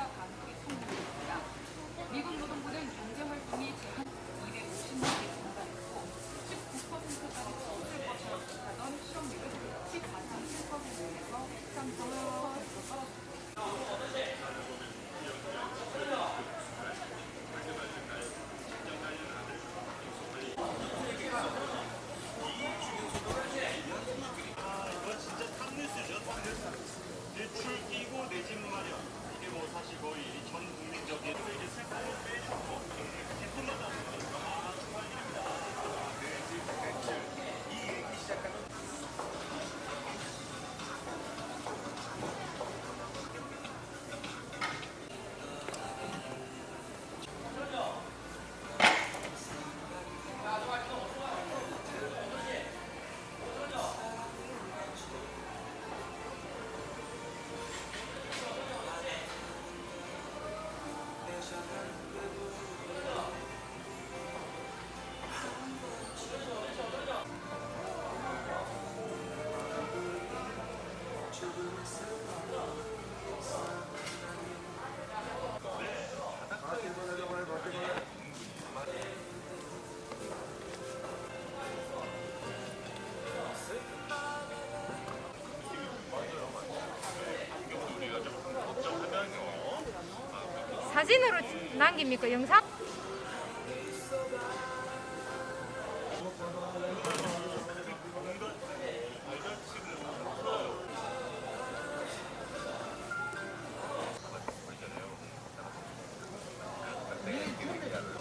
투자 가능하게 성공했습니다. 미국 노동부는 경제 활동이 제한 250만에 증가했고 19%까지 치솟을 것이라 하던 실업률은 14.7%에서 13.7%로 떨어졌습니다. 진짜 탑뉴스죠, 탑뉴스. 대출 끼고 내 집 마련. 사실 거의 전 사진으로 남깁니까? 영상? together.